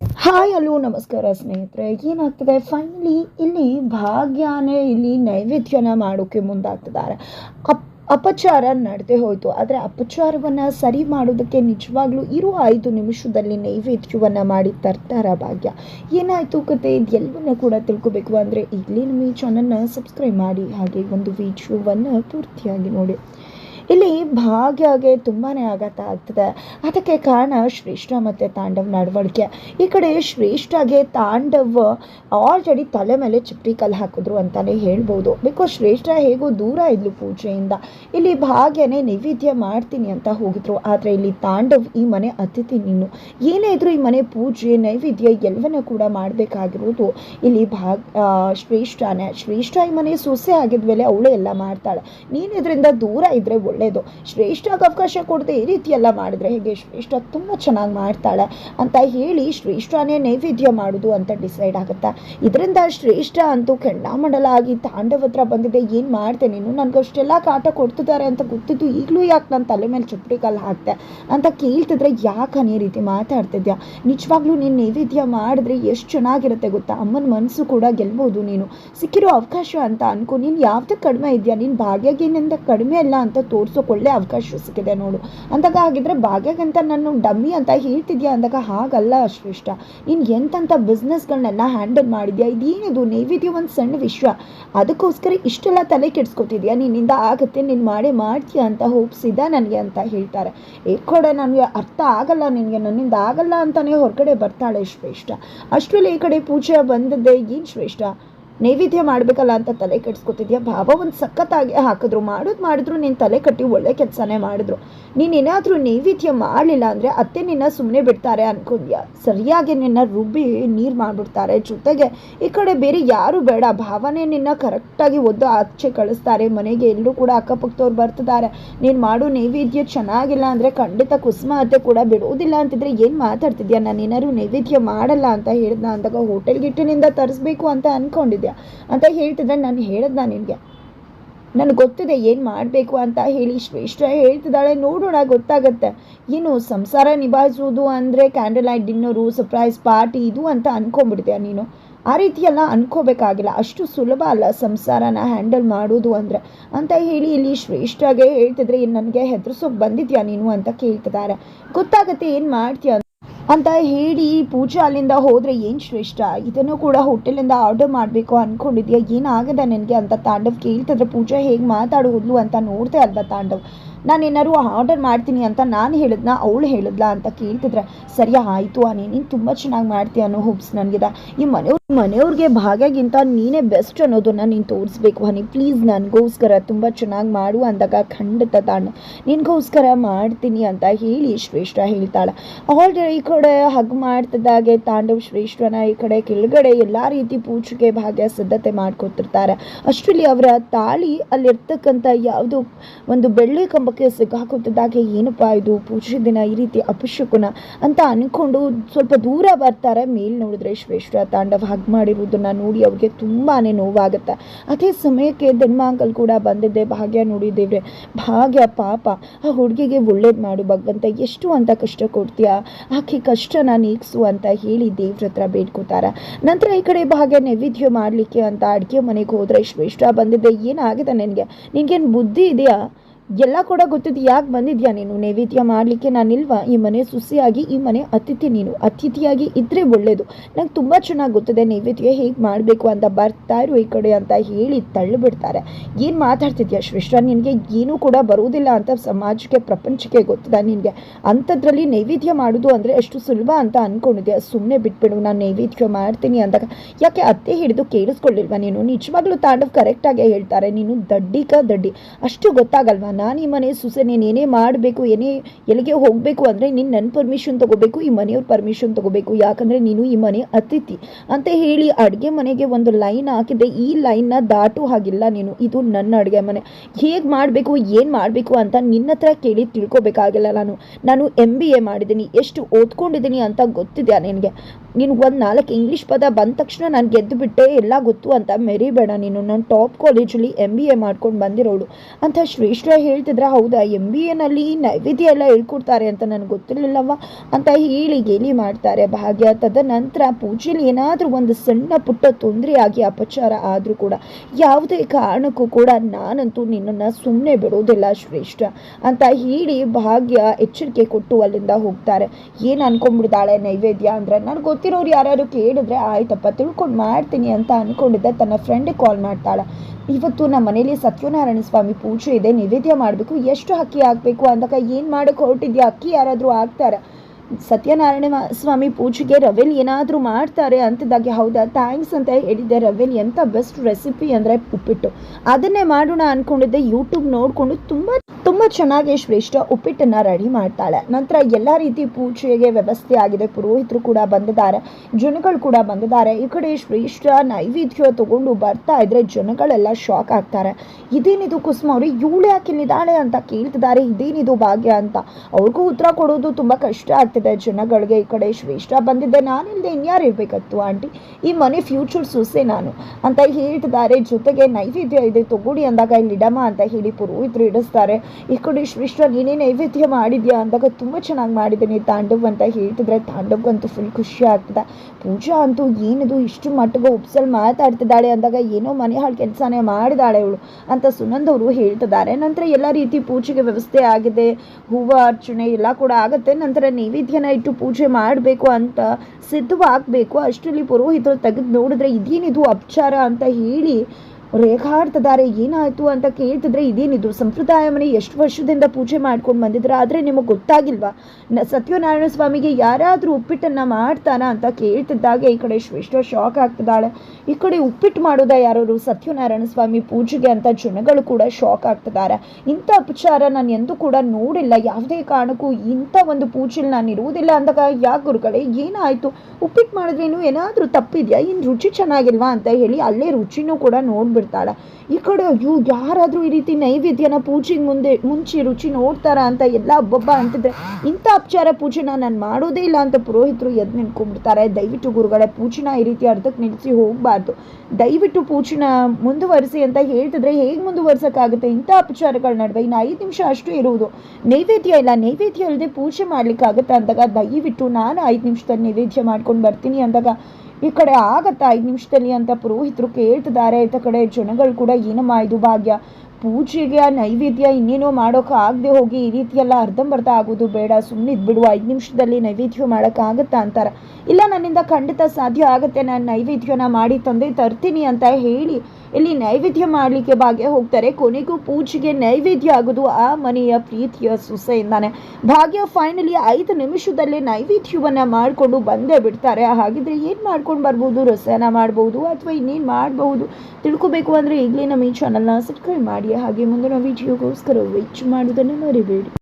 Hi hello ನಮಸ್ಕಾರ ಸ್ನೇಹಿತರೆ. ಏನಾಗ್ತದೆ? ಫೈನಲಿ ಇಲ್ಲಿ ಭಾಗ್ಯನೇ ಇಲ್ಲಿ ನೈವೇದ್ಯನ ಮಾಡೋಕ್ಕೆ ಮುಂದಾಗ್ತಿದ್ದಾರೆ. ಅಪ್, ಅಪಚಾರ ನಡೆದೇ ಹೋಯಿತು. ಆದರೆ ಅಪಚಾರವನ್ನು ಸರಿ ಮಾಡೋದಕ್ಕೆ ನಿಜವಾಗ್ಲೂ ಇರುವ ಐದು ನಿಮಿಷದಲ್ಲಿ ನೈವೇದ್ಯವನ್ನು ಮಾಡಿ ತರ್ತಾರ ಭಾಗ್ಯ. ಏನಾಯಿತು ಕತೆ? ಇದೆಲ್ಲವನ್ನ ಕೂಡ ತಿಳ್ಕೊಬೇಕು. ಅಂದರೆ ಈಗಲೇ ನಮ್ಮ ಈ ಚಾನಲ್ನ ಸಬ್ಸ್ಕ್ರೈಬ್ ಮಾಡಿ. ಹಾಗೆ ಒಂದು ವಿಡಿಯೋವನ್ನು ಪೂರ್ತಿಯಾಗಿ ನೋಡಿ. ಇಲ್ಲಿ ಭಾಗ್ಯಗೆ ತುಂಬಾ ಆಘಾತ ಆಗ್ತದೆ. ಅದಕ್ಕೆ ಕಾರಣ ಶ್ರೇಷ್ಠ ಮತ್ತು ತಾಂಡವ್ ನಡವಳಿಕೆ. ಈ ಕಡೆ ಶ್ರೇಷ್ಠಗೆ ತಾಂಡವ್ ಆಲ್ರೆಡಿ ತಲೆ ಮೇಲೆ ಚಿಪ್ಟಿ ಕಲ್ಲು ಹಾಕಿದ್ರು ಅಂತಲೇ ಹೇಳ್ಬೋದು. ಬಿಕಾಸ್ ಶ್ರೇಷ್ಠ ಹೇಗೋ ದೂರ ಇದ್ಲು ಪೂಜೆಯಿಂದ. ಇಲ್ಲಿ ಭಾಗ್ಯನೇ ನೈವೇದ್ಯ ಮಾಡ್ತೀನಿ ಅಂತ ಹೋಗಿದ್ರು. ಆದರೆ ಇಲ್ಲಿ ತಾಂಡವ್ ಈ ಮನೆ ಅತಿಥಿ ನೀನು. ಏನೇ ಇದ್ರೂ ಈ ಮನೆ ಪೂಜೆ, ನೈವೇದ್ಯ ಎಲ್ಲವನ್ನೂ ಕೂಡ ಮಾಡಬೇಕಾಗಿರೋದು ಇಲ್ಲಿ ಭಾಗ್ ಶ್ರೇಷ್ಠನೇ. ಶ್ರೇಷ್ಠ ಈ ಮನೆ ಸೊಸೆ ಆಗಿದ್ಮೇಲೆ ಅವಳೇ ಎಲ್ಲ ಮಾಡ್ತಾಳೆ. ನೀನು ಇದರಿಂದ ದೂರ ಇದ್ರೆ ಒಳ್ಳೇದು. ಶ್ರೇಷ್ಠಗೆ ಅವಕಾಶ ಕೊಡದೆ ಈ ರೀತಿ ಎಲ್ಲ ಮಾಡಿದ್ರೆ ಹೇಗೆ ಶ್ರೇಷ್ಠ ತುಂಬ ಚೆನ್ನಾಗಿ ಮಾಡ್ತಾಳೆ ಅಂತ ಹೇಳಿ ಶ್ರೇಷ್ಠನೇ ನೈವೇದ್ಯ ಮಾಡೋದು ಅಂತ ಡಿಸೈಡ್ ಆಗುತ್ತೆ. ಇದರಿಂದ ಶ್ರೇಷ್ಠ ಅಂತೂ ಕೆಂಡಾಮಂಡಲ ಆಗಿ ತಾಂಡವ ಹತ್ರ ಬಂದಿದೆ, ಏನು ಮಾಡ್ತೆ ನೀನು ನನಗೆ ಅಷ್ಟೆಲ್ಲ ಕಾಟ ಕೊಡ್ತಿದ್ದಾರೆ ಅಂತ ಗೊತ್ತಿದ್ದು ಈಗಲೂ ಯಾಕೆ ನನ್ನ ತಲೆ ಮೇಲೆ ಚಪ್ಪಡಿ ಹಾಕ್ತೆ ಅಂತ ಕೇಳ್ತಿದ್ರೆ ಯಾಕೆ ಈ ರೀತಿ ಮಾತಾಡ್ತಿದ್ಯಾ? ನಿಜವಾಗ್ಲೂ ನೀನು ನೈವೇದ್ಯ ಮಾಡಿದ್ರೆ ಎಷ್ಟು ಚೆನ್ನಾಗಿರುತ್ತೆ ಗೊತ್ತಾ? ಅಮ್ಮನ ಮನಸ್ಸು ಕೂಡ ಗೆಲ್ಬೋದು ನೀನು. ಸಿಕ್ಕಿರೋ ಅವಕಾಶ ಅಂತ ಅನ್ಕೋ. ನೀನು ಯಾವ್ದು ಕಡಿಮೆ ಇದೆಯಾ? ನೀನು ಭಾಗ್ಯಗೇನಿಂದ ಕಡಿಮೆ ಅಲ್ಲ ಅಂತ ಒಳ್ಳೆ ಅವಕಾಶ ಸಿಕ್ಕಿದೆ ನೋಡು. ಅಂದಾಗ ಹಾಗಿದ್ರೆ ಭಾಗ್ಯಕ್ಕಂತ ನಾನು ಡಮ್ಮಿ ಅಂತ ಹೇಳ್ತಿದ್ಯಾ? ಅಂದಾಗ ಹಾಗಲ್ಲ ಶ್ರೇಷ್ಠ. ನೀನು ಎಂತಂಥ ಬಿಸ್ನೆಸ್ಗಳನ್ನೆಲ್ಲ ಹ್ಯಾಂಡಲ್ ಮಾಡಿದ್ಯಾ? ಇದೇನಿದು? ನೈವೇದ್ಯ ಒಂದು ಸಣ್ಣ ವಿಷಯ ಅದಕ್ಕೋಸ್ಕರ ಇಷ್ಟೆಲ್ಲ ತಲೆ ಕೆಡಿಸ್ಕೊತಿದ್ಯಾ? ನಿನ್ನಿಂದ ಆಗುತ್ತೆ, ನೀನು ಮಾಡೇ ಮಾಡ್ತೀಯ ಅಂತ ಹೋಪ್ಸಿದ ನನಗೆ ಅಂತ ಹೇಳ್ತಾರೆ. ಏಕಡೆ ಕಡೆ, ನನಗೆ ಅರ್ಥ ಆಗಲ್ಲ ನಿನಗೆ. ನನ್ನಿಂದ ಆಗಲ್ಲ ಅಂತಲೇ ಹೊರಗಡೆ ಬರ್ತಾಳೆ ಶ್ರೇಷ್ಠ. ಅಷ್ಟರಲ್ಲಿ ಈ ಕಡೆ ಪೂಜೆ ಬಂದದ್ದೇ ಏನು ಶ್ರೇಷ್ಠ? ನೈವೇದ್ಯ ಮಾಡಬೇಕಲ್ಲ ಅಂತ ತಲೆ ಕೆಡಿಸ್ಕೊತಿದ್ಯಾ? ಭಾವ ಒಂದು ಸಖತ್ತಾಗಿ ಹಾಕಿದ್ರು. ಮಾಡೋದು ಮಾಡಿದ್ರು, ನೀನು ತಲೆ ಕಟ್ಟಿ ಒಳ್ಳೆ ಕೆಲಸನೇ ಮಾಡಿದ್ರು. ನೀನು ಏನಾದರೂ ನೈವೇದ್ಯ ಮಾಡಲಿಲ್ಲ ಅಂದರೆ ಅತ್ತೆ ನಿನ್ನ ಸುಮ್ಮನೆ ಬಿಡ್ತಾರೆ ಅನ್ಕೊಂಡ್ಯಾ? ಸರಿಯಾಗಿ ನಿನ್ನ ರುಬ್ಬಿ ನೀರು ಮಾಡಿಬಿಡ್ತಾರೆ. ಜೊತೆಗೆ ಈ ಕಡೆ ಬೇರೆ ಯಾರು ಬೇಡ. ಭಾವನೆ ನಿನ್ನ ಕರೆಕ್ಟಾಗಿ ಒದ್ದು ಆಚೆ ಕಳಿಸ್ತಾರೆ. ಮನೆಗೆ ಎಲ್ಲರೂ ಕೂಡ ಅಕ್ಕಪಕ್ಕದವ್ರು ಬರ್ತಿದ್ದಾರೆ. ನೀನು ಮಾಡೋ ನೈವೇದ್ಯ ಚೆನ್ನಾಗಿಲ್ಲ ಅಂದರೆ ಖಂಡಿತ ಕುಸುಮ ಅತ್ತೆ ಕೂಡ ಬಿಡುವುದಿಲ್ಲ ಅಂತಿದ್ರೆ ಏನು ಮಾತಾಡ್ತಿದ್ಯಾ? ನಾನು ಏನಾದ್ರು ನೈವೇದ್ಯ ಮಾಡಲ್ಲ ಅಂತ ಹೇಳ್ದ ಅಂದಾಗ ಹೋಟೆಲ್ ಗಿಟ್ಟಿನಿಂದ ತರಿಸ್ಬೇಕು ಅಂತ ಅನ್ಕೊಂಡಿದ್ಯಾ ಅಂತ ಹೇಳ್ತಿದ್ರೆ ನಾನು ಹೇಳ್ದ ನಿನಗೆ. ನನಗೆ ಗೊತ್ತಿದೆ ಏನು ಮಾಡಬೇಕು ಅಂತ ಹೇಳಿ ಶ್ರೇಷ್ಠ ಹೇಳ್ತಿದ್ದಾಳೆ. ನೋಡೋಣ, ಗೊತ್ತಾಗತ್ತೆ. ಏನು ಸಂಸಾರ ನಿಭಾಯಿಸೋದು ಅಂದರೆ candle light dinner surprise party ಇದು ಅಂತ ಅನ್ಕೊಂಡ್ಬಿಡ್ತೀಯ ನೀನು? ಆ ರೀತಿಯೆಲ್ಲ ಅನ್ಕೋಬೇಕಾಗಿಲ್ಲ. ಅಷ್ಟು ಸುಲಭ ಅಲ್ಲ ಸಂಸಾರನ ಹ್ಯಾಂಡಲ್ ಮಾಡೋದು ಅಂದರೆ ಅಂತ ಹೇಳಿ ಇಲ್ಲಿ ಶ್ರೇಷ್ಠಗೆ ಹೇಳ್ತಿದ್ರೆ ನನಗೆ ಹೆದರ್ಸೋಕೆ ಬಂದಿದ್ಯಾ ನೀನು? ಅಂತ ಕೇಳ್ತಿದ್ದಾರೆ. ಗೊತ್ತಾಗತ್ತೆ ಏನು ಮಾಡ್ತೀಯ ಅಂತ ಹೇಳಿ ಪೂಜಾ ಅಲ್ಲಿಂದ ಹೋದರೆ ಏನು ಶ್ರೇಷ್ಠ? ಇದನ್ನು ಕೂಡ ಹೋಟೆಲಿಂದ ಆರ್ಡರ್ ಮಾಡಬೇಕು ಅಂದ್ಕೊಂಡಿದ್ಯಾ ಏನಾಗದ ನನಗೆ ಅಂತ ತಾಂಡವ್ ಕೇಳ್ತಿದ್ರೆ ಪೂಜಾ ಹೇಗೆ ಮಾತಾಡೋದ್ಲು ಅಂತ ನೋಡ್ದೆ ಅಲ್ವಾ ತಾಂಡವ್? ನಾನು ಏನಾದ್ರು ಆರ್ಡರ್ ಮಾಡ್ತೀನಿ ಅಂತ ನಾನು ಹೇಳಿದ್ನ, ಅವಳು ಹೇಳಿದ್ಲಾ ಅಂತ ಕೇಳ್ತಿದ್ರೆ, ಸರಿ, ಆಯಿತು ಅನಿ ನೀನು ತುಂಬ ಚೆನ್ನಾಗಿ ಮಾಡ್ತೀಯ ಅನ್ನೋ ಹೋಪ್ಸ್ ನನಗಿದೆ. ಈ ಮನೆಯವ್ರ, ಮನೆಯವ್ರಿಗೆ ಭಾಗ್ಯಗಿಂತ ನೀನೇ ಬೆಸ್ಟ್ ಅನ್ನೋದನ್ನ ನೀನು ತೋರಿಸ್ಬೇಕು ಹನಿ ಪ್ಲೀಸ್ ನನಗೋಸ್ಕರ ತುಂಬ ಚೆನ್ನಾಗಿ ಮಾಡು ಅಂದಾಗ ಖಂಡಿತ ತಾಣ ನಿನಗೋಸ್ಕರ ಮಾಡ್ತೀನಿ ಅಂತ ಹೇಳಿ ಶ್ರೇಷ್ಠ ಹೇಳ್ತಾಳೆ. ಆಲ್ರೆಡಿ ಈ ಕಡೆ ಹಗ್ ಮಾಡ್ತಿದ್ದಾಗೆ ತಾಂಡವ್ ಶ್ರೇಷ್ಠನ ಈ ಕಡೆ ಕೆಳಗಡೆ ಎಲ್ಲ ರೀತಿ ಪೂಜೆಗೆ ಭಾಗ್ಯ ಸಿದ್ಧತೆ ಮಾಡ್ಕೊತಿರ್ತಾರೆ ಅಷ್ಟರಲ್ಲಿ ಅವರ ತಾಳಿ ಅಲ್ಲಿರ್ತಕ್ಕಂಥ ಯಾವುದೋ ಒಂದು ಬೆಳ್ಳಿ ಕಂಬಕ್ಕೆ ಸಿಕ್ಕಾಕೋತಿದ್ದಾಗೆ ಏನಪ್ಪ ಇದು? ಪೂಜೆ ದಿನ ಈ ರೀತಿ ಅಪಶಕುನ ಅಂತ ಅನ್ಕೊಂಡು ಸ್ವಲ್ಪ ದೂರ ಬರ್ತಾರೆ. ಮೇಲ್ ನೋಡಿದ್ರೆ ಶ್ರೇಷ್ಠ ತಾಂಡವ ಹಗ್ ಮಾಡಿರೋದನ್ನ ನೋಡಿ ಅವ್ರಿಗೆ ತುಂಬಾ ನೋವಾಗುತ್ತೆ. ಅದೇ ಸಮಯಕ್ಕೆ ಧನ್ಮಾಂಕಲ್ ಕೂಡ ಬಂದಿದ್ದೆ. ಭಾಗ್ಯ ನೋಡಿದ್ದೇವ್ರೆ ಭಾಗ್ಯ, ಪಾಪ. ಆ ಹುಡುಗಿಗೆ ಒಳ್ಳೇದು ಮಾಡು ಭಗವಂತ. ಎಷ್ಟು ಅಂತ ಕಷ್ಟ ಕೊಡ್ತೀಯಾ? ಆಕೆ ಕಷ್ಟನ ನೀಗ್ಸು ಅಂತ ಹೇಳಿ ದೇವ್ರ ಹತ್ರ ಬೇಡ್ಕೋತಾರೆ. ನಂತರ ಈ ಕಡೆ ಭಾಗ್ಯ ನೈವೇದ್ಯ ಮಾಡಲಿಕ್ಕೆ ಅಂತ ಅಡುಗೆ ಮನೆಗೆ ಹೋದ್ರೆ ಶ್ರೇಷ್ಠ ಬಂದಿದ್ದೆ. ಏನಾಗಿದೆ ನಿನಗೆ? ನಿನಗೇನು ಬುದ್ಧಿ ಇದೆಯಾ? ಎಲ್ಲ ಕೂಡ ಗೊತ್ತಿದ್ದು ಯಾಕೆ ಬಂದಿದ್ಯಾ ನೀನು? ನೈವೇದ್ಯ ಮಾಡಲಿಕ್ಕೆ ನಾನಿಲ್ವಾ ಈ ಮನೆ ಸುಸಿಯಾಗಿ ಈ ಮನೆ ಅತಿಥಿ ನೀನು. ಅತಿಥಿಯಾಗಿ ಇದ್ದರೆ ಒಳ್ಳೆಯದು ನಂಗೆ ತುಂಬ ಚೆನ್ನಾಗಿ ಗೊತ್ತಿದೆ ನೈವೇದ್ಯ ಹೇಗೆ ಮಾಡಬೇಕು ಅಂತ ಬರ್ತಾ ಇರು ಈ ಕಡೆ ಅಂತ ಹೇಳಿ ತಳ್ಳಿಬಿಡ್ತಾರೆ. ಏನು ಮಾತಾಡ್ತಿದ್ಯಾ ಶ್ರೇಷ್ಠ? ನಿನಗೆ ಏನೂ ಕೂಡ ಬರುವುದಿಲ್ಲ ಅಂತ ಸಮಾಜಕ್ಕೆ, ಪ್ರಪಂಚಕ್ಕೆ ಗೊತ್ತಿದೆ ನಿನಗೆ. ಅಂಥದ್ರಲ್ಲಿ ನೈವೇದ್ಯ ಮಾಡೋದು ಅಂದರೆ ಎಷ್ಟು ಸುಲಭ ಅಂತ ಅಂದ್ಕೊಂಡಿದ್ಯಾ ಸುಮ್ಮನೆ ಬಿಟ್ಬಿಡು, ನಾನು ನೈವೇದ್ಯ ಮಾಡ್ತೀನಿ ಅಂದಾಗ. ಯಾಕೆ ಅತ್ತೆ ಹಿಡಿದು ಕೇಳಿಸ್ಕೊಳ್ಳಿಲ್ವಾ ನೀನು? ನಿಜವಾಗ್ಲೂ ತಾಂಡವ್ ಕರೆಕ್ಟಾಗಿ ಹೇಳ್ತಾರೆ. ನೀನು ದಡ್ಡಿಕ ದಡ್ಡಿ. ಅಷ್ಟು ಗೊತ್ತಾಗಲ್ವಾ ನಾನು ಈ ಮನೆ ಸುಸೆ, ನೀನು ಏನೇ ಮಾಡಬೇಕು, ಏನೇ ಎಲ್ಲಿಗೆ ಹೋಗಬೇಕು ಅಂದರೆ ನೀನು ನನ್ನ ಪರ್ಮಿಷನ್ ತೊಗೋಬೇಕು, ಈ ಮನೆಯವ್ರ ಪರ್ಮಿಷನ್ ತೊಗೋಬೇಕು. ಯಾಕಂದರೆ ನೀನು ಈ ಮನೆ ಅತಿಥಿ ಅಂತ ಹೇಳಿ ಅಡುಗೆ ಮನೆಗೆ ಒಂದು ಲೈನ್ ಹಾಕಿದ್ದೆ. ಈ ಲೈನ್ನ ದಾಟು ಹಾಗಿಲ್ಲ ನೀನು. ಇದು ನನ್ನ ಅಡುಗೆ ಮನೆ. ಹೇಗೆ ಮಾಡಬೇಕು, ಏನು ಮಾಡಬೇಕು ಅಂತ ನಿನ್ನ ಹತ್ರ ಕೇಳಿ ತಿಳ್ಕೊಬೇಕಾಗಿಲ್ಲ ನಾನು. ನಾನು ಎಂ ಬಿ ಎ ಮಾಡಿದ್ದೀನಿ. ಎಷ್ಟು ಓದ್ಕೊಂಡಿದ್ದೀನಿ ಅಂತ ಗೊತ್ತಿದೆ ನಿನಗೆ? ನೀನು ಒಂದು ನಾಲ್ಕು ಇಂಗ್ಲೀಷ್ ಪದ ಬಂದ ತಕ್ಷಣ ನಾನು ಗೆದ್ದು ಬಿಟ್ಟೆ. ಎಲ್ಲ ಗೊತ್ತು ಅಂತ ಮೆರಿಬೇಡ ನೀನು. ನಾನು ಟಾಪ್ ಕಾಲೇಜಲ್ಲಿ ಎಂ ಬಿ ಎ ಮಾಡ್ಕೊಂಡು ಬಂದಿರೋಳು ಅಂತ ಶ್ರೇಷ್ಠ ಹೇಳ್ತಿದ್ರೆ, ಹೌದಾ ಎಂ ಬಿ ಎನಲ್ಲಿ ನೈವೇದ್ಯ ಎಲ್ಲ ಹೇಳ್ಕೊಡ್ತಾರೆ ಅಂತ ನನಗೆ ಗೊತ್ತಿರಲಿಲ್ಲವ ಅಂತ ಹೇಳಿ ಗೇಲಿ ಮಾಡ್ತಾರೆ. ಭಾಗ್ಯ, ತದನಂತರ ಪೂಜೆಯಲ್ಲಿ ಏನಾದರೂ ಒಂದು ಸಣ್ಣ ಪುಟ್ಟ ತೊಂದರೆಯಾಗಿ ಅಪಚಾರ ಆದರೂ ಕೂಡ ಯಾವುದೇ ಕಾರಣಕ್ಕೂ ಕೂಡ ನಾನಂತೂ ನಿನ್ನನ್ನು ಸುಮ್ಮನೆ ಬಿಡೋದಿಲ್ಲ ಶ್ರೇಷ್ಠ ಅಂತ ಹೇಳಿ ಭಾಗ್ಯ ಎಚ್ಚರಿಕೆ ಕೊಟ್ಟು ಅಲ್ಲಿಂದ ಹೋಗ್ತಾರೆ. ಏನು ಅನ್ಕೊಂಡ್ಬಿಡ್ತಾಳೆ ನೈವೇದ್ಯ ಅಂದರೆ, ನನಗೆ ಗೊತ್ತಿರೋರು ಯಾರು ಕೇಳಿದ್ರೆ ಆಯ್ತಪ್ಪ ತಿಳ್ಕೊಂಡು ಮಾಡ್ತೀನಿ ಅಂತ ಅಂದ್ಕೊಂಡಿದ್ದೆ ತನ್ನ ಫ್ರೆಂಡಿಗೆ ಕಾಲ್ ಮಾಡ್ತಾಳೆ. ಇವತ್ತು ನಮ್ಮ ಮನೇಲಿ ಸತ್ಯನಾರಾಯಣ ಸ್ವಾಮಿ ಪೂಜೆ ಇದೆ, ನೈವೇದ್ಯ ಮಾಡಬೇಕು, ಎಷ್ಟು ಅಕ್ಕಿ ಹಾಕಬೇಕು ಅಂದಾಗ ಏನು ಮಾಡೋಕೆ ಹೊರಟಿದ್ಯಾ? ಅಕ್ಕಿ ಯಾರಾದರೂ ಹಾಕ್ತಾರೆ? ಸತ್ಯನಾರಾಯಣ ಸ್ವಾಮಿ ಪೂಜೆಗೆ ರವೆಲ್ ಏನಾದರೂ ಮಾಡ್ತಾರೆ ಅಂತದಾಗೆ ಹೌದಾ? ಥ್ಯಾಂಕ್ಸ್ ಅಂತ ಹೇಳಿದ್ದೆ ರವೆಲ್ ಎಂಥ ಬೆಸ್ಟ್ ರೆಸಿಪಿ ಅಂದರೆ ಉಪ್ಪಿಟ್ಟು. ಅದನ್ನೇ ಮಾಡೋಣ ಅಂದ್ಕೊಂಡಿದ್ದೆ ಯೂಟ್ಯೂಬ್ ನೋಡಿಕೊಂಡು ತುಂಬ ತುಂಬ ಚೆನ್ನಾಗಿ ಶ್ರೇಷ್ಠ ಉಪ್ಪಿಟ್ಟನ್ನು ರೆಡಿ ಮಾಡ್ತಾಳೆ. ನಂತರ ಎಲ್ಲ ರೀತಿ ಪೂಜೆಗೆ ವ್ಯವಸ್ಥೆ ಆಗಿದೆ. ಪುರೋಹಿತರು ಕೂಡ ಬಂದಿದ್ದಾರೆ. ಜನಗಳು ಕೂಡ ಬಂದಿದ್ದಾರೆ. ಈ ಕಡೆ ಶ್ರೇಷ್ಠ ನೈವೇದ್ಯ ತಗೊಂಡು ಬರ್ತಾ ಇದ್ರೆ ಜನಗಳೆಲ್ಲ ಶಾಕ್ ಆಗ್ತಾರೆ. ಇದೇನಿದು ಕುಸುಮ ಅವರು? ಇವಳು ಯಾಕೆ ಇಲ್ಲಿದ್ದಾಳೆ ಅಂತ ಕೇಳ್ತಿದ್ದಾರೆ. ಇದೇನಿದು ಭಾಗ್ಯ ಅಂತ. ಅವ್ರಿಗೂ ಉತ್ತರ ಕೊಡೋದು ತುಂಬ ಕಷ್ಟ ಆಗ್ತಿದೆ. ಜನಗಳಿಗೆ ಈ ಕಡೆ ಶ್ರೇಷ್ಠ ಬಂದಿದ್ದೆ ನಾನಿಲ್ಲದೆ ಇನ್ಯಾರು ಇರಬೇಕತ್ತು ಆಂಟಿ? ಈ ಮನೆ ಫ್ಯೂಚರ್ ಸೊಸೆ ನಾನು ಅಂತ ಹೇಳ್ತಿದ್ದಾರೆ. ಜೊತೆಗೆ ನೈವೇದ್ಯ ಇದೆ. ತಗೊಡಿ ಅಂದಾಗ ಇಲ್ಲಿ ಇಡಮ್ಮ ಅಂತ ಹೇಳಿ ಪುರೋಹಿತರು ಇಡಿಸ್ತಾರೆ ಈ ಕಡೆ ವಿಶ್ವ ನೀನೇ ನೈವೇದ್ಯ ಮಾಡಿದ್ಯಾ ಅಂದಾಗ ತುಂಬ ಚೆನ್ನಾಗಿ ಮಾಡಿದ್ದೀನಿ ತಾಂಡವ್ ಅಂತ ಹೇಳ್ತಿದ್ರೆ ತಾಂಡವ್ಗಂತೂ ಫುಲ್ ಖುಷಿ ಆಗ್ತದೆ. ಪೂಜಾ ಅಂತೂ ಏನಿದು ಇಷ್ಟು ಮಟ್ಟಿಗೆ ಉಪ್ಸಲ್ ಮಾತಾಡ್ತಿದ್ದಾಳೆ ಅಂದಾಗ ಏನೋ ಮನೆ ಹಾಳು ಕೆಲಸನೇ ಮಾಡಿದಾಳೆ ಇವಳು ಅಂತ ಸುನಂದ್ ಅವರು ಹೇಳ್ತಿದ್ದಾರೆ. ನಂತರ ಎಲ್ಲ ರೀತಿ ಪೂಜೆಗೆ ವ್ಯವಸ್ಥೆ ಆಗಿದೆ. ಹೂವು ಅರ್ಚನೆ ಎಲ್ಲ ಕೂಡ ಆಗುತ್ತೆ. ನಂತರ ನೈವೇದ್ಯನ ಇಟ್ಟು ಪೂಜೆ ಮಾಡಬೇಕು ಅಂತ ಸಿದ್ಧವಾಗಬೇಕು. ಅಷ್ಟರಲ್ಲಿ ಪುರೋಹಿತರು ತೆಗೆದು ನೋಡಿದ್ರೆ ಇದೇನಿದು ಅಪಚಾರ ಅಂತ ಹೇಳಿ ರೇಖಾಡ್ತಿದ್ದಾರೆ, ಏನಾಯಿತು ಅಂತ ಕೇಳ್ತಿದ್ರೆ ಇದೇನಿದು? ಸಂಪ್ರದಾಯ ಮನೆ ಎಷ್ಟು ವರ್ಷದಿಂದ ಪೂಜೆ ಮಾಡ್ಕೊಂಡು ಬಂದಿದ್ರು? ಆದರೆ ನಿಮಗೆ ಗೊತ್ತಾಗಿಲ್ವಾ? ನ ಸತ್ಯನಾರಾಯಣ ಸ್ವಾಮಿಗೆ ಯಾರಾದರೂ ಉಪ್ಪಿಟ್ಟನ್ನು ಮಾಡ್ತಾನ ಅಂತ ಕೇಳ್ತಿದ್ದಾಗ, ಈ ಕಡೆ ಶ್ರೇಷ್ಠ ಶಾಕ್ ಆಗ್ತಿದ್ದಾಳೆ. ಈ ಕಡೆ ಉಪ್ಪಿಟ್ಟು ಮಾಡೋದ ಯಾರು ಸತ್ಯನಾರಾಯಣ ಸ್ವಾಮಿ ಪೂಜೆಗೆ ಅಂತ ಜನಗಳು ಕೂಡ ಶಾಕ್ ಆಗ್ತಿದ್ದಾರೆ. ಇಂಥ ಅಪಚಾರ ನಾನು ಎಂದೂ ಕೂಡ ನೋಡಿಲ್ಲ. ಯಾವುದೇ ಕಾರಣಕ್ಕೂ ಇಂಥ ಒಂದು ಪೂಜೆಲಿ ನಾನು ಇರುವುದಿಲ್ಲ ಅಂದಾಗ ಯಾಕೆ ಗುರುಗಳೇ, ಏನಾಯಿತು? ಉಪ್ಪಿಟ್ಟು ಮಾಡಿದ್ರೇನು ಏನಾದರೂ ತಪ್ಪಿದೆಯಾ? ಇನ್ನು ರುಚಿ ಚೆನ್ನಾಗಿಲ್ವಾ ಅಂತ ಹೇಳಿ ಅಲ್ಲೇ ರುಚಿನೂ ಕೂಡ ನೋಡ್ಬಿಡ್ತಾಳೆ ಈ ಕಡೆ ಅಯ್ಯೋ, ಯಾರಾದರೂ ಈ ರೀತಿ ನೈವೇದ್ಯನ ಪೂಜೆಗೆ ಮುಂದೆ, ಮುಂಚೆ ರುಚಿ ನೋಡ್ತಾರ ಅಂತ ಎಲ್ಲ ಒಬ್ಬೊಬ್ಬ ಅಂತಿದ್ರೆ, ಇಂಥ ಅಪಚಾರ ಪೂಜೆನ ನಾನು ಮಾಡೋದೇ ಇಲ್ಲ ಅಂತ ಪುರೋಹಿತರು ಎದ್ದು ನಿಂತ್ಕೊಂಡ್ಬಿಡ್ತಾರೆ. ದಯವಿಟ್ಟು ಗುರುಗಳೇ, ಪೂಜೆನ ಈ ರೀತಿ ಅರ್ಧಕ್ಕೆ ನಿಲ್ಲಿಸಿ ಹೋಗಬಾರ್ದು. ದಯವಿಟ್ಟು ಪೂಜೆನ ಮುಂದುವರಿಸಿ ಅಂತ ಹೇಳ್ತಿದ್ರೆ ಹೇಗೆ ಮುಂದುವರ್ಸೋಕ್ಕಾಗುತ್ತೆ? ಇಂಥ ಅಪಚಾರಗಳ ನಡುವೆ ಇನ್ನು ಐದು ನಿಮಿಷ ಅಷ್ಟು ಇರುವುದು. ನೈವೇದ್ಯ ಇಲ್ಲ, ನೈವೇದ್ಯ ಇಲ್ಲದೆ ಪೂಜೆ ಮಾಡ್ಲಿಕ್ಕಾಗತ್ತೆ ಅಂದಾಗ ದಯವಿಟ್ಟು ನಾನು ಐದು ನಿಮಿಷದಲ್ಲಿ ನೈವೇದ್ಯ ಮಾಡ್ಕೊಂಡು ಬರ್ತೀನಿ ಅಂದಾಗ ಈ ಕಡೆ ಆಗತ್ತಾ? ಐದು ನಿಮಿಷದಲ್ಲಿ ಅಂತ ಪುರೋಹಿತರು ಕೇಳ್ತಿದ್ದಾರೆ. ಈತ ಕಡೆ ಜನಗಳು ಕೂಡ ಏನಮ್ಮ ಇದು ಭಾಗ್ಯ? ಪೂಜೆಗೆ ನೈವೇದ್ಯ ಇನ್ನೇನೋ ಮಾಡೋಕೆ ಆಗದೆ ಹೋಗಿ ಈ ರೀತಿ ಎಲ್ಲ ಅರ್ಧಂಬರ್ಧ ಆಗೋದು ಬೇಡ ಸುಮ್ಮನೆ ಇದ್ಬಿಡು ಐದು ನಿಮಿಷದಲ್ಲಿ ನೈವೇದ್ಯ ಮಾಡೋಕ್ಕಾಗತ್ತಾ ಅಂತಾರೆ. ಇಲ್ಲ, ನನ್ನಿಂದ ಖಂಡಿತ ಸಾಧ್ಯ ಆಗುತ್ತೆ, ನಾನು ನೈವೇದ್ಯನ ಮಾಡಿ ತಂದೆ ತರ್ತೀನಿ ಅಂತ ಹೇಳಿ ಇಲ್ಲಿ ನೈವೇದ್ಯ ಮಾಡಲಿಕ್ಕೆ ಭಾಗ್ಯ ಹೋಗ್ತಾರೆ. ಕೊನೆಗೂ ಪೂಜೆಗೆ ನೈವೇದ್ಯ ಆಗೋದು ಆ ಮನೆಯ ಪ್ರೀತಿಯ ಸೊಸೆಯಿಂದಾನೆ. ಭಾಗ್ಯ ಫೈನಲಿ ಐದು ನಿಮಿಷದಲ್ಲೇ ನೈವೇದ್ಯವನ್ನು ಮಾಡಿಕೊಂಡು ಬಂದೇ ಬಿಡ್ತಾರೆ. ಹಾಗಿದ್ರೆ ಏನು ಮಾಡ್ಕೊಂಡು ಬರ್ಬೋದು? ರಸನ ಮಾಡ್ಬೋದು ಅಥವಾ ಇನ್ನೇನು ಮಾಡಬಹುದು? ತಿಳ್ಕೊಬೇಕು ಅಂದರೆ ಈಗಲೇ ನಮ್ಮ ಈ ಚಾನಲ್ನ ಸಬ್ಸ್ಕ್ರೈಬ್ ಮಾಡಿ. ಹಾಗೆ ಮುಂದಿನ ವಿಡಿಯೋಗೋಸ್ಕರ ವೆಯ್ಟ್ ಮಾಡೋದನ್ನು ಮರಿಬೇಡಿ.